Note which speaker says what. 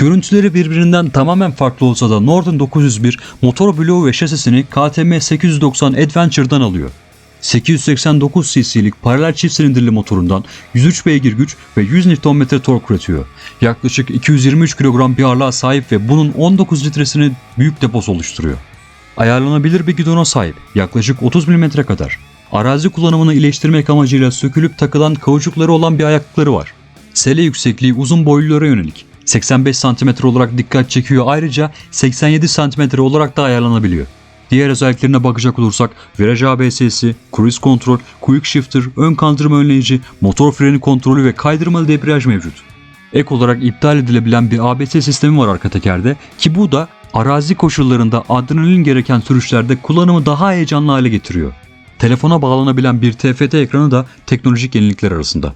Speaker 1: Görüntüleri birbirinden tamamen farklı olsa da Norton 901 motor bloğu ve şasisini KTM 890 Adventure'dan alıyor. 889 cc'lik paralel çift silindirli motorundan 103 beygir güç ve 100 Nm tork üretiyor. Yaklaşık 223 kilogram bir ağırlığa sahip ve bunun 19 litresini büyük deposu oluşturuyor. Ayarlanabilir bir gidona sahip yaklaşık 30 mm kadar. Arazi kullanımını iyileştirmek amacıyla sökülüp takılan kauçukları olan bir ayaklıkları var. Sele yüksekliği uzun boylulara yönelik. 85 cm olarak dikkat çekiyor ayrıca 87 cm olarak da ayarlanabiliyor. Diğer özelliklerine bakacak olursak viraj ABS'si, cruise kontrol, quick shifter, ön kaldırma önleyici, motor freni kontrolü ve kaydırmalı debriyaj mevcut. Ek olarak iptal edilebilen bir ABS sistemi var arka tekerde ki bu da arazi koşullarında adrenalin gereken sürüşlerde kullanımı daha heyecanlı hale getiriyor. Telefona bağlanabilen bir TFT ekranı da teknolojik yenilikler arasında.